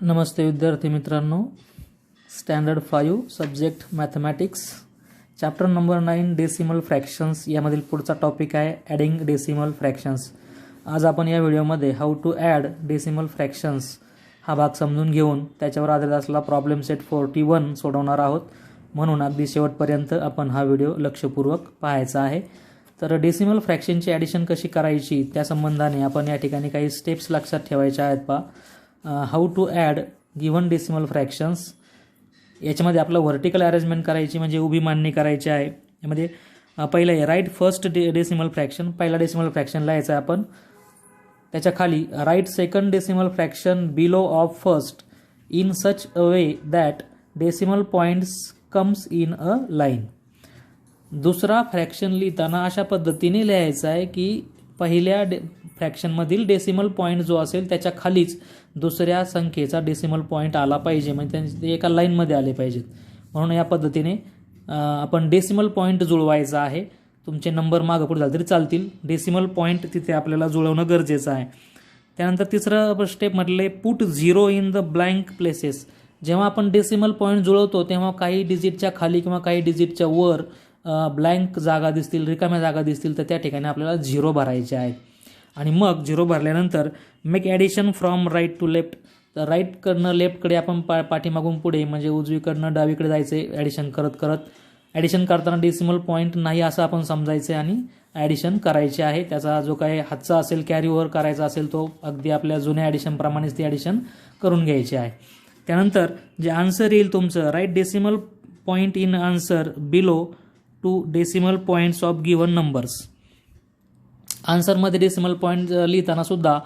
नमस्ते विद्यार्थी मित्रांनो. Standard five subject mathematics chapter number nine decimal fractions यामधील पुढचा टॉपिक आहे ॲडिंग डेसिमल फ्रॅक्शन्स आज आपण या व्हिडिओमध्ये how to add decimal fractions हा भाग समजून घेऊन त्याच्यावर आधारित असलेला प्रॉब्लेम सेट फोर्टी वन सोडवणार आहोत. म्हणून अगदी शेवटपर्यंत आपण हा व्हिडिओ लक्षपूर्वक पाहायचा आहे. तर डेसिमल फ्रॅक्शनची ॲडिशन कशी करायची त्या संबंधाने आपण या ठिकाणी काही स्टेप्स लक्षात ठेवायच्या आहेत पा how to add given decimal fractions याच्यामध्ये आपलं व्हर्टिकल अरेंजमेंट करायची म्हणजे उभी मांडणी करायची आहे. यामध्ये पहिलं आहे write first the decimal fraction पहिला डेसिमल फ्रॅक्शन लिहायचं आहे आपण. त्याच्याखाली write second decimal fraction below of first in such a way that decimal points comes in a line दुसरा फ्रॅक्शन लिहिताना अशा पद्धतीने लिहायचं आहे की पहिल्या डे फ्रॅक्शनमधील डेसिमल पॉईंट जो असेल त्याच्या खालीच दुसऱ्या संख्येचा डेसिमल पॉईंट आला पाहिजे. म्हणजे त्यांचे ते एका लाईनमध्ये आले पाहिजेत. म्हणून या पद्धतीने आपण डेसिमल पॉईंट जुळवायचा आहे. तुमचे नंबर मागं पुढे झाले तरी चालतील. डेसिमल पॉईंट तिथे आपल्याला जुळवणं गरजेचं आहे. त्यानंतर तिसरं स्टेप म्हटले put zero in the blank places जेव्हा आपण डेसिमल पॉईंट जुळवतो तेव्हा काही डिजिटच्या खाली किंवा काही डिजिटच्या वर ब्लँक जागा दिसतील रिकाम्या जागा दिसतील तर त्या ठिकाणी आपल्याला झिरो भरायचे आहेत. आणि मग झिरो भरल्यानंतर make addition from right to left तर राईटकडनं लेफ्टकडे आपण पा पाठीमागून पुढे म्हणजे उजवीकडनं डावीकडे जायचे ॲडिशन करत करत. ॲडिशन करताना डेसिमल पॉईंट नाही असं आपण समजायचं आणि ॲडिशन करायचे आहे. त्याचा जो काही हातचा असेल कॅरी ओव्हर करायचा असेल तो अगदी आपल्या जुन्या ॲडिशनप्रमाणेच ती ॲडिशन करून घ्यायची आहे. त्यानंतर जे आन्सर येईल तुमचं write decimal point in answer below two decimal points of given numbers आन्सरमध्ये decimal point लिहिताना सुद्धा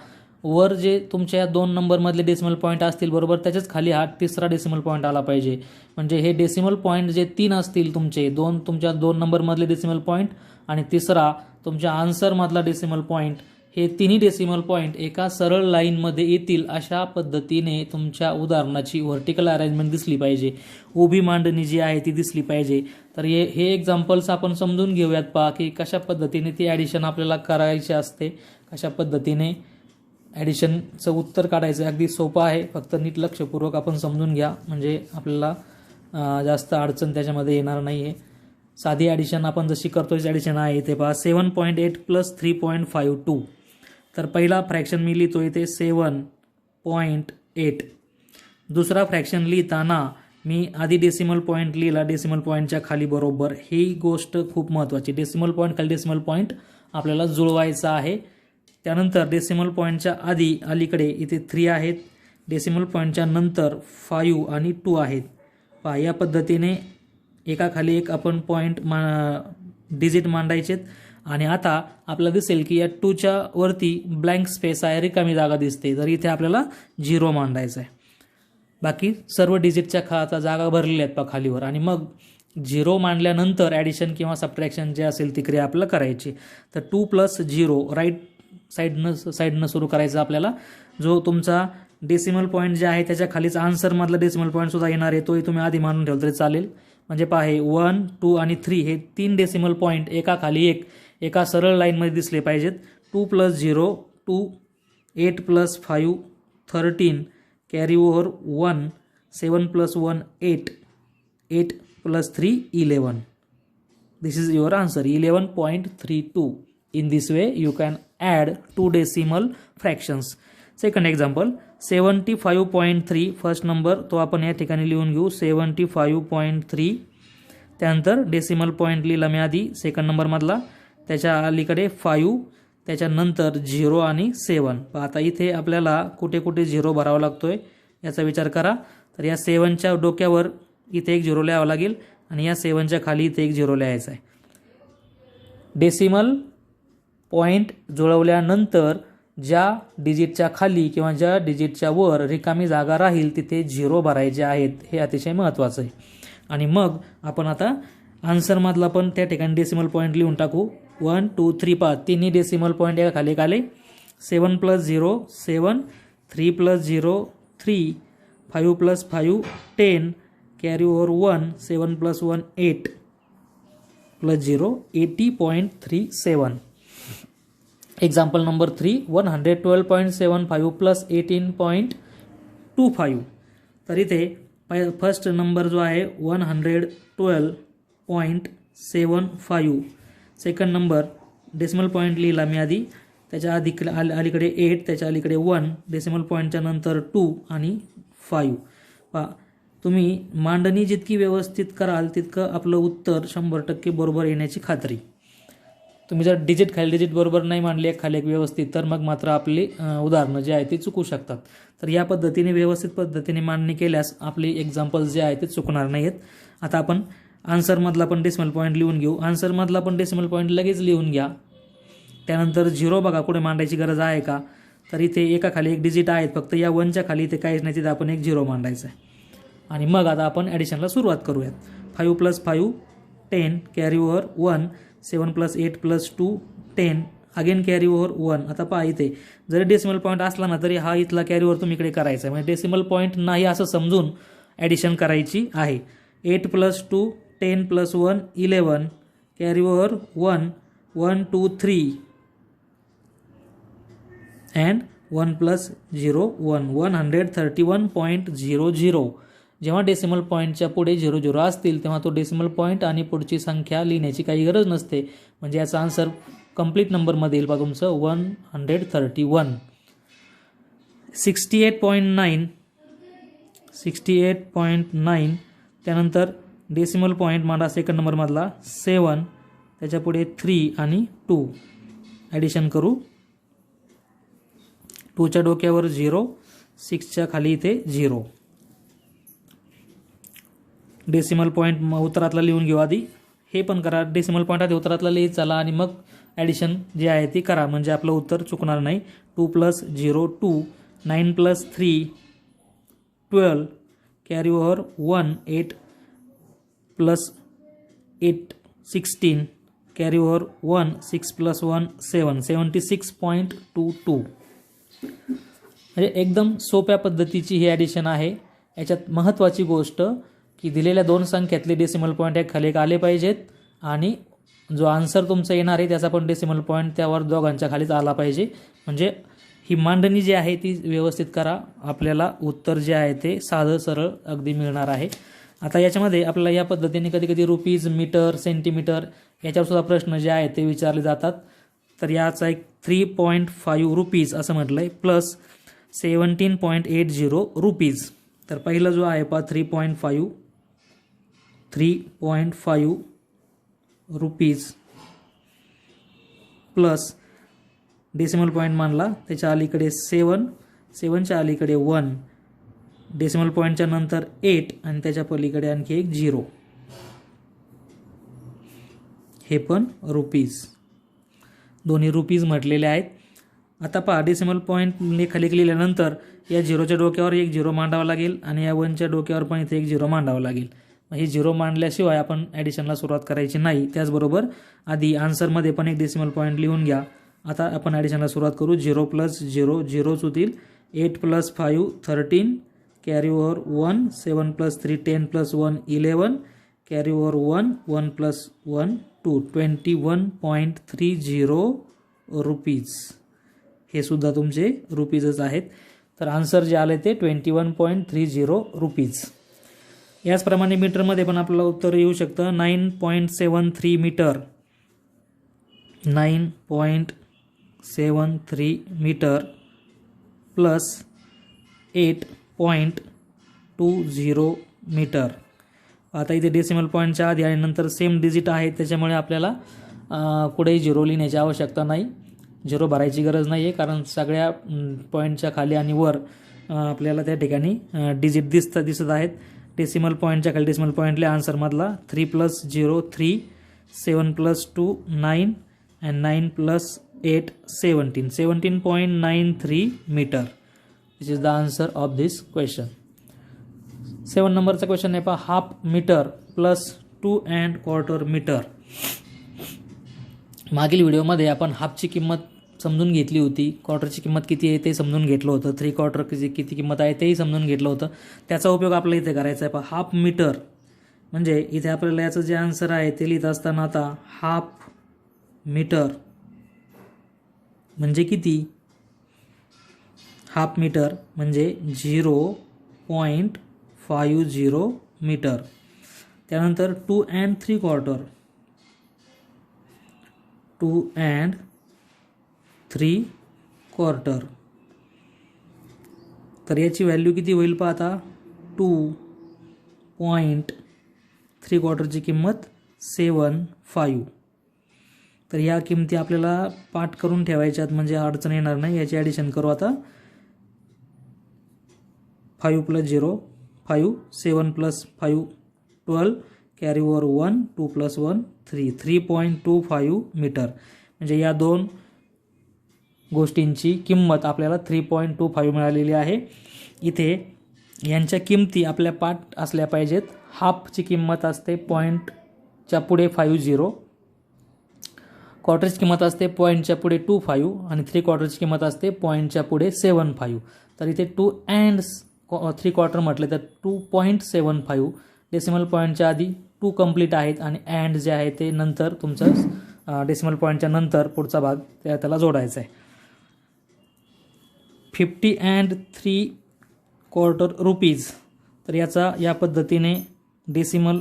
वर जे तुमच्या दोन नंबरमधले डेसिमल पॉईंट असतील बरोबर त्याच्याच खाली हा तिसरा डेसिमल पॉईंट आला पाहिजे. म्हणजे हे डेसिमल पॉईंट जे तीन असतील तुमचे दोन तुमच्या दोन नंबरमधले डेसिमल पॉईंट आणि तिसरा तुमच्या आन्सरमधला डेसिमल पॉईंट हे तिन्ही डेसिमल पॉईंट एका सरळ लाईनमध्ये येतील अशा पद्धतीने तुमच्या उदाहरणाची व्हर्टिकल अरेंजमेंट दिसली पाहिजे. उभी मांडणी जी आहे ती दिसली पाहिजे. तर हे हे एक्झाम्पल्स आपण समजून घेऊयात पहा की कशा पद्धतीने ती ॲडिशन आपल्याला करायची असते कशा पद्धतीने ॲडिशनचं उत्तर काढायचं अगदी सोपं आहे. फक्त नीट लक्षपूर्वक आपण समजून घ्या. म्हणजे आपल्याला जास्त अडचण त्याच्यामध्ये येणार नाही आहे साधी ॲडिशन आपण जशी करतो ॲडिशन आहे इथे पहा. Seven point eight plus three point five two तर पहिला फ्रॅक्शन मी लिहितो इथे सेवन पॉईंट एट दुसरा फ्रॅक्शन लिहिताना मी आधी डेसिमल पॉईंट लिहिला डेसिमल पॉईंटच्या खाली बरोबर. ही गोष्ट खूप महत्त्वाची डेसिमल पॉईंट खाली डेसिमल पॉईंट आपल्याला जुळवायचा आहे. त्यानंतर डेसिमल पॉईंटच्या आधी अलीकडे इथे थ्री आहेत. डेसिमल पॉईंटच्या नंतर फायू आणि टू आहेत. पहा या पद्धतीने एकाखाली एक आपण पॉईंट मा डिजिट मांडायचेत. आणि आता आपल्याला दिसेल की या टूच्या वरती ब्लँक स्पेस आहे. रिकामी जागा दिसते. तर इथे आपल्याला झिरो मांडायचं आहे बाकी सर्व डिजिटच्या खाचा जागा भरलेल्या आहेत पा खालीवर. आणि मग झिरो मांडल्यानंतर ॲडिशन किंवा सबट्रॅक्शन जे असेल ती क्रिया आपल्याला करायची. तर टू प्लस झिरो राईट साईडनं साईडनं सुरू करायचं आपल्याला. जो तुमचा डेसिमल पॉईंट जे आहे त्याच्या खालीच आन्सरमधला डेसिमल पॉईंटसुद्धा येणार आहे तोही तुम्ही आधी मानून ठेवलं तरी चालेल. म्हणजे पहा हे वन टू आणि थ्री हे तीन डेसिमल पॉईंट एका खाली एक एका सरळ लाईनमध्ये दिसले पाहिजेत. Two plus zero two eight plus five thirteen carry over one seven plus one eight eight plus three eleven this is your answer 11.32 in this way you can add two decimal fractions. Second example 75.3 first number तो आपण या ठिकाणी लिहून घेऊ 75.3 त्यानंतर decimal point लिहिला मी आधी सेकंड नंबरमधला त्याच्या अलीकडे फाईव्ह त्याच्यानंतर झिरो आणि सेवन. आता इथे आपल्याला कुठे कुठे झिरो भरावा आहे याचा विचार करा. तर या सेवनच्या डोक्यावर इथे एक झिरो लिहावा लागेल आणि या सेवनच्या खाली इथे एक झिरो लिहायचा आहे. डेसिमल पॉईंट जुळवल्यानंतर ज्या डिजिटच्या खाली किंवा ज्या डिजिटच्या वर रिकामी जागा राहील तिथे झिरो भरायचे आहेत. हे अतिशय महत्त्वाचं आहे. आणि मग आपण आता आन्सरमधला पण त्या ठिकाणी डेसिमल पॉईंट लिहून टाकू. वन टू थ्री पाच तिन्ही डेसिमल पॉईंट या खाली खाली seven plus zero seven three plus zero three five plus five ten carry over one seven plus one eight plus zero eighty point three seven example number three one hundred twelve point seven five plus eighteen point two five तर इथे प first number जो आहे one hundred twelve point seven five second number decimal point लिहिला मी आधी. त्याच्या आधी अल अलीकडे एट त्याच्या अलीकडे वन डेसिमल पॉईंटच्या नंतर टू आणि फाईव्ह पा तुम्ही मांडणी जितकी व्यवस्थित कराल तितकं आपलं उत्तर शंभर टक्के बरोबर येण्याची खात्री. तुम्ही जर डिजिट खाली डिजिट बरोबर नाही मांडली खाली एक व्यवस्थित तर मग मात्र आपली उदाहरणं जे आहे ते चुकू शकतात. तर या पद्धतीने व्यवस्थित पद्धतीने मांडणी केल्यास आपली एक्झाम्पल्स जे आहे ते चुकणार नाही आहेत आता आपण आन्सरमधला पण डेसिमल पॉईंट लिहून घेऊ. आन्सरमधला पण डेसिमल पॉईंट लगेच लिहून घ्या. त्यानंतर झिरो बघा कुठे मांडायची गरज आहे का? तर इथे एका खाली एक डिजिट आहेत. फक्त या वनच्या खाली इथे काहीच नाही तिथे आपण एक झिरो मांडायचं आहे. आणि मग आता आपण ॲडिशनला सुरुवात करूयात. Five plus five ten carry over one seven plus eight plus two ten again carry over one आता पहा इथे जरी डेसिमल पॉईंट असला ना तरी हा इथला कॅरी ओव्हर तुम्ही इकडे करायचा आहे. म्हणजे डेसिमल पॉईंट नाही असं समजून ॲडिशन करायची आहे. Eight plus two ten plus one eleven carry over one one two three and one plus zero one one hundred thirty one point zero zero जेव्हा डेसिमल पॉईंटच्या पुढे झिरो झिरो असतील तेव्हा तो डेसिमल पॉईंट आणि पुढची संख्या लिहिण्याची काही गरज नसते. म्हणजे याचा आन्सर कंप्लीट नंबरमध्ये येईल बा तुमचं. One hundred thirty one sixty eight point nine sixty eight point nine त्यानंतर डेसिमल पॉईंट मांडा सेकंड नंबरमधला सेवन त्याच्यापुढे थ्री आणि टू ॲडिशन करू. टूच्या डोक्यावर झिरो सिक्सच्या खाली इथे झिरो डेसिमल पॉईंट मग उत्तरातला लिहून घेऊ आधी. हे पण करा. डेसिमल पॉईंट आधी उत्तरातला लिहित चला आणि मग ॲडिशन जे आहे ती करा. म्हणजे आपलं उत्तर चुकणार नाही. Two plus zero two nine plus three twelve carry over one eight plus eight sixteen carry over one six plus one seven seventy six point two two म्हणजे एकदम सोप्या पद्धतीची ही ॲडिशन आहे. याच्यात महत्त्वाची गोष्ट की दिलेल्या दोन संख्यातले डेसिमल पॉईंट एक खाली आले पाहिजेत आणि जो आन्सर तुमचा येणार आहे त्याचा पण डेसिमल पॉईंट त्यावर दोघांच्या खालीच आला पाहिजे. म्हणजे ही मांडणी जी आहे ती व्यवस्थित करा. आपल्याला उत्तर जे आहे ते साधं सरळ अगदी मिळणार आहे. आता याच्यामध्ये आपल्याला या पद्धतीने कधी कधी रुपीज मीटर सेंटीमीटर याच्यावर सुद्धा प्रश्न जे आहेत ते विचारले जातात. तर याचा एक थ्री पॉईंट फाईव्ह रुपीज असं म्हटलं आहे plus seventeen point eight zero rupees. तर पहिलं जो आहे पा three point five three point five rupees plus decimal point मानला. त्याच्या अलीकडे सेवन सेवनच्या अलीकडे वन डेसिमल पॉईंटच्या नंतर एट आणि त्याच्या पलीकडे आणखी एक झिरो हे पण रुपीज दोन्ही रुपीज म्हटलेले आहेत. आता पहा डेसिमल पॉईंटने खाली लिहिल्यानंतर या झिरोच्या डोक्यावर एक झिरो मांडावा लागेल आणि या वनच्या डोक्यावर पण इथे एक झिरो मांडावं लागेल. हे झिरो मांडल्याशिवाय आपण ॲडिशनला सुरुवात करायची नाही. त्याचबरोबर आधी आन्सरमध्ये पण एक डेसिमल पॉईंट लिहून घ्या. आता आपण ॲडिशनला सुरुवात करू. झिरो प्लस झिरो झिरोच होतील eight plus five thirteen carry over one seven plus three ten plus one eleven carry over one one plus one two twenty one point three zero rupees हे सुद्धा तुमचे रुपीजच आहेत. तर आन्सर जे आले ते twenty one point three zero rupees याचप्रमाणे मीटरमध्ये पण आपल्याला उत्तर येऊ शकतं. Nine point seven three metre nine point seven three metre plus eight point two zero metre आता इथे डेसिमल पॉईंटच्या आधी आणि नंतर सेम डिजिट आहे त्याच्यामुळे आपल्याला कुठेही झिरो लिहिण्याची आवश्यकता नाही. झिरो भरायची गरज नाही आहे कारण सगळ्या पॉईंटच्या खाली आणि वर आपल्याला त्या ठिकाणी डिजिट दिसत दिसत आहेत. डेसिमल पॉईंटच्या खाली डेसिमल पॉईंटल्या आन्सरमधला three plus zero three seven plus two nine and nine plus eight seventeen seventeen point nine three metre this is the answer of this question seven नंबरचा क्वेश्चन आहे पहा. Half metre plus two and quarter metre मागील व्हिडिओमध्ये आपण हाफची किंमत समजून घेतली होती. क्वार्टरची किंमत किती आहे ते समजून घेतलं होतं. थ्री क्वार्टर किती किती किंमत आहे तेही समजून घेतलं होतं. त्याचा उपयोग आपल्याला इथे करायचा आहे पहा. हाफ मीटर म्हणजे इथे आपल्याला याचं जे आन्सर आहे ते लिहित असताना आता हाफ मीटर म्हणजे किती? हाफ मीटर म्हणजे zero point five zero metre. त्यानंतर two and three quarter. Two and three quarter. तर याची व्हॅल्यू किती होईल पाहता टू पॉईंट थ्री क्वार्टरची किंमत सेवन फायू तर या किमती आपल्याला पाठ करून ठेवायच्यात म्हणजे अडचण येणार नाही याची ॲडिशन करू आता. Five plus zero five seven plus five twelve carry over one two plus one three three point two five metre म्हणजे या दोन गोष्टींची किंमत आपल्याला थ्री पॉईंट टू फाईव्ह मिळालेली आहे. इथे यांच्या किमती आपल्या पाठ असल्या पाहिजेत. हाफची किंमत असते पॉईंटच्या पुढे फाईव्ह झिरो क्वार्टरची किंमत असते पॉईंटच्या पुढे टू फाईव्ह आणि थ्री क्वार्टरची किंमत असते पॉईंटच्या पुढे सेवन फाईव्ह तर इथे two and three quarter uh, म्हटले तर two point seven five decimal पॉईंटच्या आधी टू कंप्लीट आहेत आणि अँड जे आहे ते नंतर तुमचं uh, डेसिमल पॉईंटच्या नंतर पुढचा भाग त्या त्याला जोडायचा आहे fifty and three quarter rupees तर याचा या पद्धतीने डेसिमल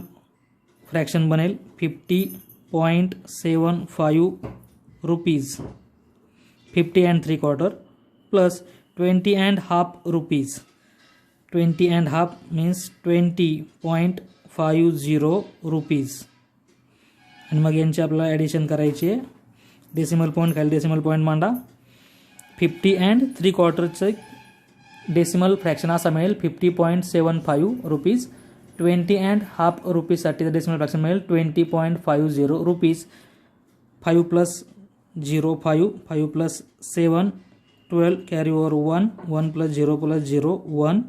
फ्रॅक्शन बनेल. Fifty point seven five rupees fifty and three quarter plus twenty and half rupees twenty and half means twenty point five zero rupees आणि मग यांची आपल्याला ॲडिशन करायची आहे. डेसिमल पॉईंट खाली डेसिमल पॉईंट मांडा. फिफ्टी अँड थ्री क्वार्टरचं decimal fraction असा मिळेल. Fifty point seven five rupees twenty and half रुपीजसाठी decimal fraction मिळेल twenty point five zero rupees five plus zero five five plus seven twelve carry over one one plus zero plus zero one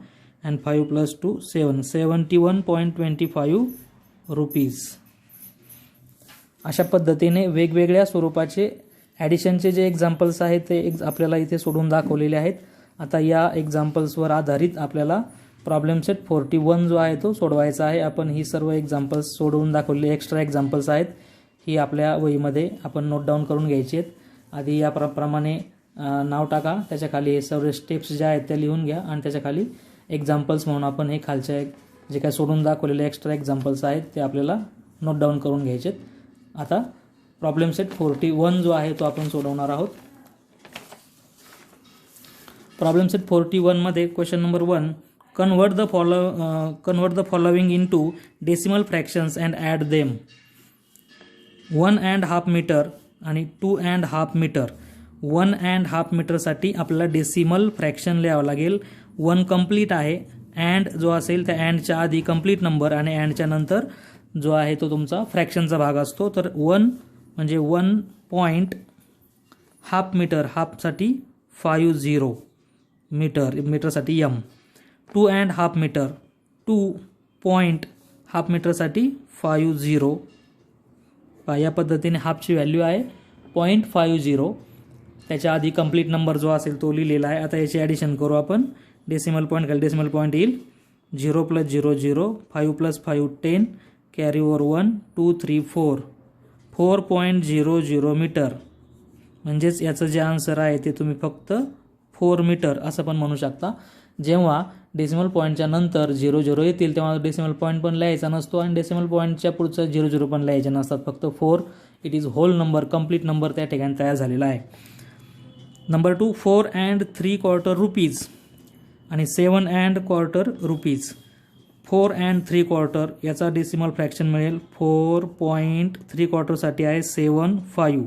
and five plus two seven seventy one point twenty five rupees अशा पद्धतीने वेगवेगळ्या स्वरूपाचे ॲडिशनचे जे examples आहेत ते एक आपल्याला इथे सोडून दाखवलेले आहेत. आता या एक्झाम्पल्सवर आधारित आपल्याला प्रॉब्लेम सेट फोर्टी वन जो आहे तो सोडवायचा आहे. आपण ही सर्व एक्झाम्पल्स सोडवून दाखवलेले एक्स्ट्रा एक्झाम्पल्स आहेत. ही आपल्या वहीमध्ये आपण नोट डाऊन करून घ्यायची आहेत. आधी या प्र प्रमाणे नाव टाका. त्याच्याखाली हे सर्व स्टेप्स ज्या आहेत त्या लिहून घ्या आणि त्याच्याखाली एक्झाम्पल्स म्हणून आपण हे खालच्या जे काय सोडून दाखवलेले एक्स्ट्रा एक्झाम्पल्स आहेत ते आपल्याला नोट डाऊन करून घ्यायचे आहेत आता प्रॉब्लेम सेट फोर्टी वन जो आहे तो आपण सोडवणार आहोत. प्रॉब्लेम सेट फोर्टी वनमध्ये question number one convert the follow convert the following into decimal fractions and add them one and half metre आणि two and half metre one and half मीटरसाठी आपल्याला decimal fraction लिहावं लागेल. One complete आहे. And जो असेल त्या अँडच्या आधी complete number आणि अँडच्या नंतर जो आहे तो तुमचा फ्रॅक्शनचा भाग असतो. तर वन म्हणजे वन पॉईंट हाफ मीटर हाफसाठी फायू झिरो मीटर मीटरसाठी M two and half metre two point half मीटरसाठी five zero या पद्धतीने हाफची व्हॅल्यू आहे. पॉईंट फायू झिरो त्याच्या आधी कंप्लीट नंबर जो असेल तो लिहिलेला आहे. आता याची ॲडिशन करू आपण. डेसिमल पॉईंट खाली डेसिमल पॉईंट येईल zero plus zero zero five plus five ten carry over one two three four four point zero zero metre म्हणजेच याचं जे आन्सर आहे ते तुम्ही फक्त फोर मीटर असं पण म्हणू शकता. जेव्हा डेसिमल पॉईंटच्या नंतर झिरो झिरो येतील तेव्हा डेसिमल पॉईंट पण लिहायचा नसतो आणि डेसिमल पॉईंटच्या पुढचं झिरो झिरो पण लिहायचे नसतात. फक्त four it is whole number complete number त्या ठिकाणी तयार झालेला आहे. Number two four and three quarter rupees आणि seven and quarter rupees. Four and three quarter याचा डेसिमल फ्रॅक्शन मिळेल. फोर पॉईंट थ्री क्वार्टरसाठी आहे सेवन फाईव्ह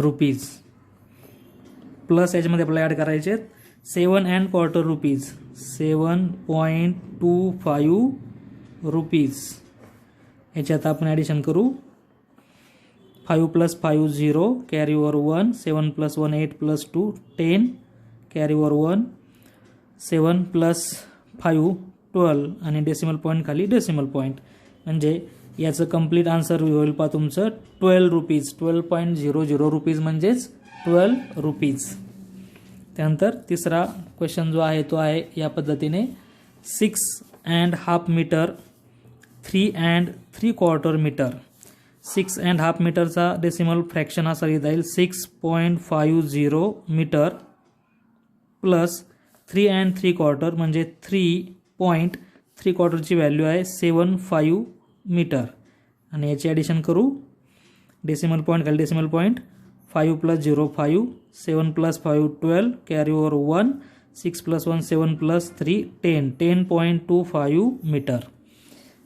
रुपीज. प्लस याच्यामध्ये आपल्याला ॲड करायचे आहेत. Seven and quarter rupees. Seven point two five rupees. याच्यात आपण ॲडिशन करू. Five plus five zero carry over one. Seven plus one eight plus two ten. Carry over one seven plus five twelve आणि decimal point खाली decimal point म्हणजे याचं complete answer होईल पा तुमचं. Twelve rupees twelve point zero zero rupees म्हणजेच twelve rupees त्यानंतर तिसरा क्वेश्चन जो आहे तो आहे या पद्धतीने. Six and half metre three and three quarter metre six and half मीटरचा डेसिमल फ्रॅक्शन असा लिहिता येईल six point five zero metre plus three and three quarter म्हणजे थ्री पॉईंट थ्री क्वार्टरची व्हॅल्यू आहे सेवन फाईव्ह मीटर. आणि याची addition करू. डेसिमल पॉईंट खाली decimal point five plus zero five seven plus five twelve carry over one six plus one seven plus three ten ten point two five metre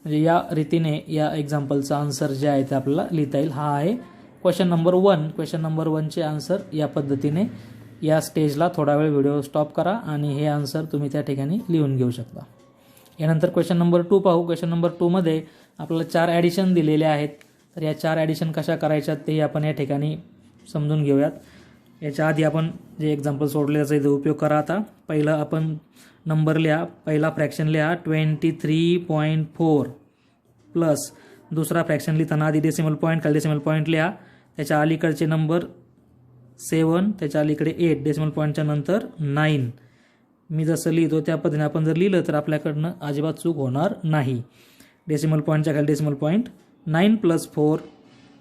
म्हणजे या रीतीने या एक्झाम्पलचा answer जे आहे ते आपल्याला लिहिता येईल. हा आहे question number one question number वनचे answer या पद्धतीने या स्टेजला थोडा वेळ व्हिडिओ स्टॉप करा आणि हे आन्सर तुम्ही त्या ठिकाणी लिहून घेऊ शकता. यानंतर क्वेश्चन नंबर टू पाहू. क्वेश्चन नंबर टूमध्ये आपल्याला चार ॲडिशन दिलेले आहेत. तर या चार ॲडिशन कशा करायच्यात तेही आपण या ठिकाणी समजून घेऊयात. याच्या आधी आपण जे एक्झाम्पल सोडले त्याचा इथे उपयोग करा आता. पहिलं आपण नंबर लिहा. पहिला फ्रॅक्शन लिहा. Twenty three point four plus दुसरा फ्रॅक्शन लिहिताना आधी डेसिमल पॉईंट खाली डेसिमल पॉईंट लिहा. त्याच्या अलीकडचे नंबर सेवन त्याच्या अलीकडे एट डेसिमल पॉईंटच्या नंतर नाईन. मी जसं लिहितो त्या पद्धतीने आपण जर लिहिलं तर आपल्याकडनं अजिबात चूक होणार नाही. डेसिमल पॉईंटच्या खाली decimal point nine plus four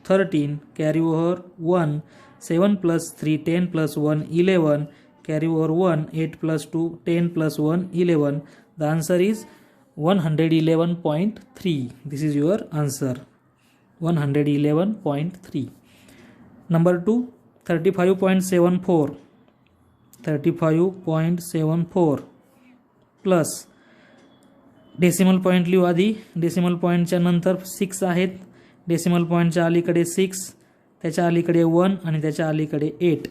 thirteen carry over one seven plus three ten plus one eleven carry over one eight plus two ten plus one eleven the answer is one hundred eleven point three this is your answer one hundred eleven point three number two thirty five point seven four thirty five point seven four plus decimal point लिहू आधी. Decimal पॉईंटच्या नंतर six आहेत. Decimal पॉईंटच्या अलीकडे six त्याच्या अलीकडे one आणि त्याच्या अलीकडे एट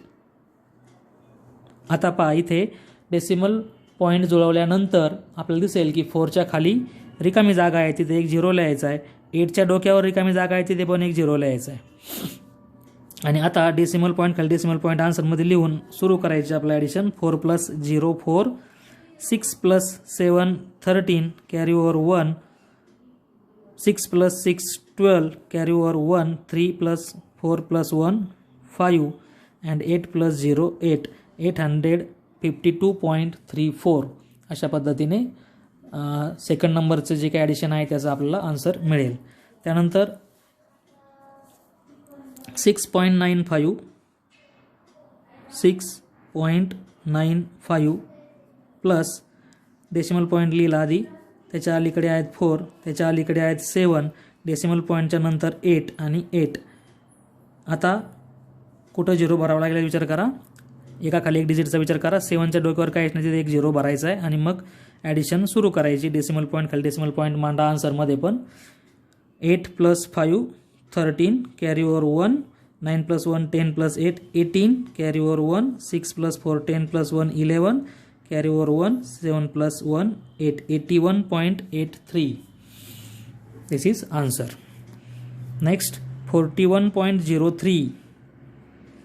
आता पहा इथे डेसिमल पॉईंट जुळवल्यानंतर आपल्याला दिसेल की फोरच्या खाली रिकामी जागा आहे. तिथे एक झिरो लिहायचा आहे. एटच्या डोक्यावर रिकामी जागा आहे. तिथे पण एक झिरो लिहायचा आहे. आणि आता डेसिमल पॉईंट खाली डेसिमल पॉईंट आन्सरमध्ये लिहून सुरू करायचे आपलं addition four plus zero four six plus seven thirteen carry over one six plus six twelve carry over one three plus four plus one five and eight plus zero eight eight hundred fifty two point three four अशा पद्धतीने second नंबरचं जे काही addition आहे त्याचा आपल्याला answer मिळेल. त्यानंतर six point nine five six point nine five plus decimal point लिहिला आधी. त्याच्या अलीकडे आहेत फोर त्याच्या अलीकडे आहेत सेवन डेसिमल पॉईंटच्या नंतर एट आणि एट. आता कुठं झिरो भरावा लागेल विचार करा. एका खाली एक डिजिटचा विचार करा. सेवनच्या डोक्यावर काहीच नाही तिथे एक झिरो भरायचा आहे आणि मग ॲडिशन सुरू करायची. डेसिमल पॉईंट खाली डेसिमल पॉईंट मांडा आन्सरमध्ये पण. Eight plus five thirteen carry over one nine plus one ten plus eight eighteen carry over one six plus four ten plus one eleven carry over one seven plus one eight eighty one point eight three this is answer next forty one point zero three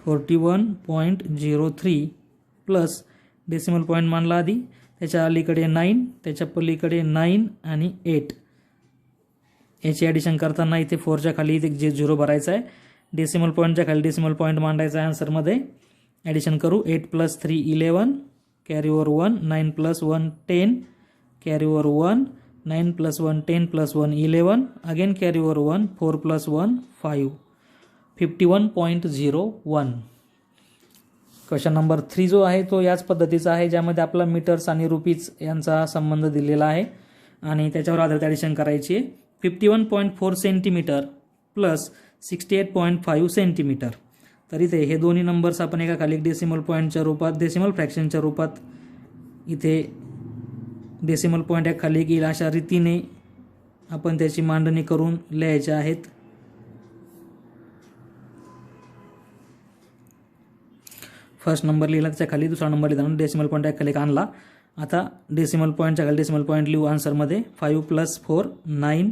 forty one point zero three plus decimal point मानला आधी. त्याच्या अलीकडे nine त्याच्या पलीकडे nine आणि eight याची addition करताना इथे फोरच्या खाली इथे जे झिरो भरायचं आहे डेसिमल पॉईंटच्या खाली डेसिमल पॉईंट मांडायचा आहे आन्सरमध्ये ॲडिशन करू eight plus three eleven carry over one nine plus one ten carry over one nine plus one ten plus one eleven again carry over one four plus one five fifty one point zero one question number three जो आहे तो याच पद्धतीचा आहे ज्यामध्ये आपला metres आणि rupees यांचा संबंध दिलेला आहे. आणि त्याच्यावर आधारित ॲडिशन करायची आहे. Fifty one point four centimetre plus sixty eight point five centimetre तर इथे हे दोन्ही नंबर्स आपण एका खाली डेसिमल पॉईंटच्या रूपात डेसिमल फ्रॅक्शनच्या रूपात इथे डेसिमल पॉईंट या खाली येईल. अशा रीतीने आपण त्याची मांडणी करून लिहायचे आहेत. फर्स्ट नंबर लिहिला त्याच्याखाली दुसरा नंबर लिहिताना डेसिमल पॉईंट एक खाली आणला. आता डेसिमल पॉईंटच्या खाली डेसिमल पॉईंट लिहू आन्सरमध्ये five plus four nine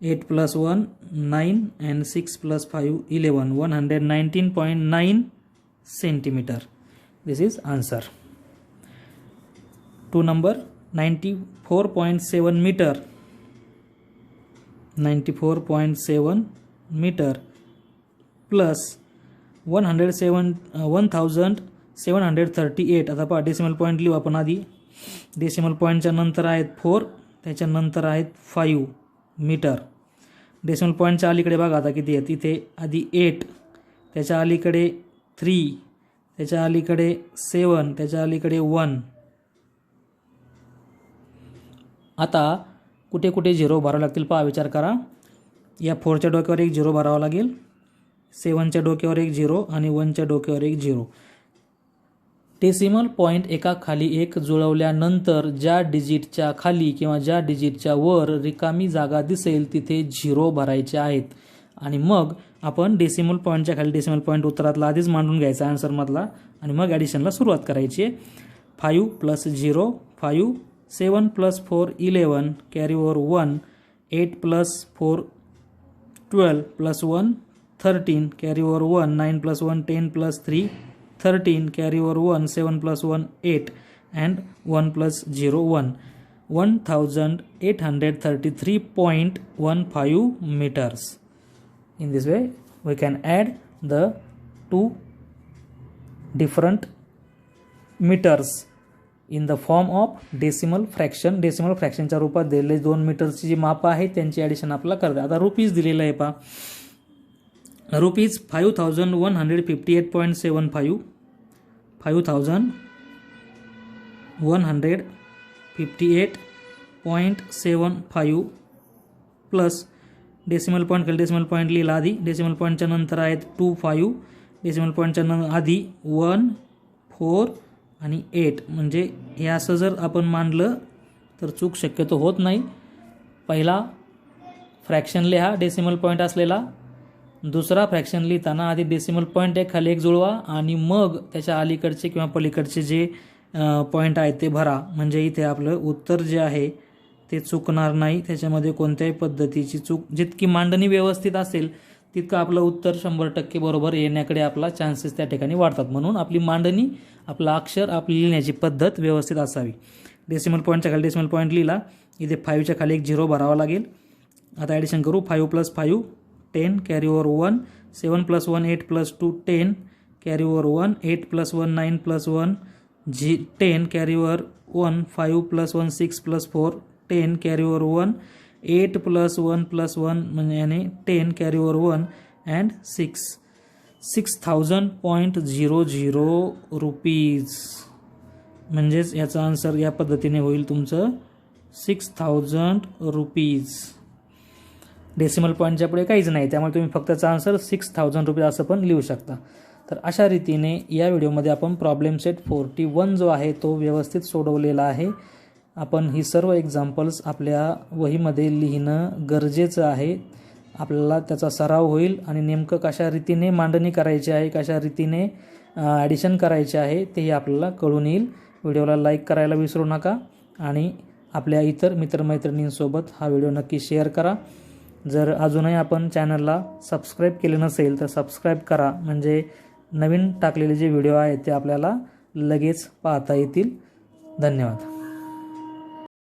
eight plus one nine and six plus five eleven one hundred nineteen point nine centimetre. This is answer two number ninety four point seven metre ninety four point seven metre plus one hundred seven one thousand seven hundred thirty eight आता पहा decimal point लिहू आपण आधी. Decimal पॉईंटच्या नंतर आहेत four त्याच्यानंतर आहेत फाईव्ह मीटर. डेसिमल पॉईंटच्या अलीकडे बघा आता किती आहे. तिथे आधी एट त्याच्या अलीकडे थ्री त्याच्या अलीकडे सेवन त्याच्या अलीकडे वन आता कुठे कुठे झिरो भरावं लागतील पहा विचार करा. या फोरच्या डोक्यावर एक झिरो भरावा लागेल. सेवनच्या डोक्यावर एक झिरो आणि वनच्या डोक्यावर एक झिरो डेसिमल पॉईंट एका खाली एक जुळवल्यानंतर ज्या डिजिटच्या खाली किंवा ज्या डिजिटच्या वर रिकामी जागा दिसेल तिथे झिरो भरायचे आहेत. आणि मग आपण डेसिमल पॉईंटच्या खाली डेसिमल पॉईंट उत्तरातला आधीच मांडून घ्यायचा आन्सरमधला आणि मग ॲडिशनला सुरुवात करायची आहे. Five plus zero five seven plus four eleven carry over one eight plus four twelve plus one thirteen carry over one nine plus one ten plus three thirteen carry one seven plus one eight and one plus zero one one thousand eight hundred thirty three point one five metres in this way we can add the two different meters in the form of decimal fraction decimal फ्रॅक्शनच्या रूपात दिलेले दोन मीटर्सची जी माप आहे त्यांची addition आपल्याला करते. आता rupees दिलेलं आहे पहा. Rupees five thousand one hundred fifty eight point seven five five thousand one hundred fifty eight point seven five plus decimal point खाली डेसिमल पॉईंट लिहिला आधी. डेसिमल पॉईंटच्या नंतर आहेत टू फाईव्ह डेसिमल पॉईंटच्या न आधी वन फोर आणि एट. म्हणजे हे असं जर आपण मानलं तर चूक शक्यतो होत नाही. पहिला फ्रॅक्शन लिहा डेसिमल पॉईंट असलेला. दुसरा फ्रॅक्शन लिहिताना आधी डेसिमल पॉईंट एक खाली एक जुळवा आणि मग त्याच्या अलीकडचे किंवा पलीकडचे जे पॉईंट आहेत ते भरा. म्हणजे इथे आपलं उत्तर जे आहे ते चुकणार नाही. त्याच्यामध्ये कोणत्याही पद्धतीची चूक जितकी मांडणी व्यवस्थित असेल तितकं आपलं उत्तर शंभर टक्के बरोबर येण्याकडे आपला चान्सेस त्या ठिकाणी वाढतात. म्हणून आपली मांडणी आपलं अक्षर आपली लिहिण्याची पद्धत व्यवस्थित असावी. डेसिमल पॉईंटच्या खाली डेसिमल पॉईंट लिहिला. इथे फाईव्हच्या खाली एक झिरो भरावा लागेल. आता ॲडिशन करू. Five plus five ten carry over one seven plus one eight plus two ten carry over one eight plus one nine plus one Zee ten carry over one five plus one six plus four ten carry over one eight plus one plus one म्हणजे याने ten carry over one and six six thousand point zero zero rupees म्हणजेच याचा answer या पद्धतीने होईल तुमचं. Six thousand rupees decimal पॉईंटच्या पुढे काहीच नाही. त्यामुळे तुम्ही फक्त त्याचा आन्सर सिक्स थाउजंड रुपीज असं पण लिहू शकता. तर अशा रीतीने या व्हिडिओमध्ये आपण प्रॉब्लेम सेट फोर्टी वन जो आहे तो व्यवस्थित सोडवलेला आहे. आपण ही सर्व एक्झाम्पल्स आपल्या वहीमध्ये लिहिणं गरजेचं आहे. आपल्याला त्याचा सराव होईल आणि नेमकं कशा रीतीने मांडणी करायची आहे कशा रीतीने ॲडिशन करायचे आहे तेही आपल्याला कळून येईल. व्हिडिओला लाईक करायला विसरू नका आणि आपल्या इतर मित्रमैत्रिणींसोबत हा व्हिडिओ नक्की शेअर करा. जर अजूनही आपण चॅनलला सबस्क्राईब केले नसेल तर सबस्क्राईब करा. म्हणजे नवीन टाकलेले जे व्हिडिओ आहेत ते आपल्याला लगेच पाहता येतील. धन्यवाद.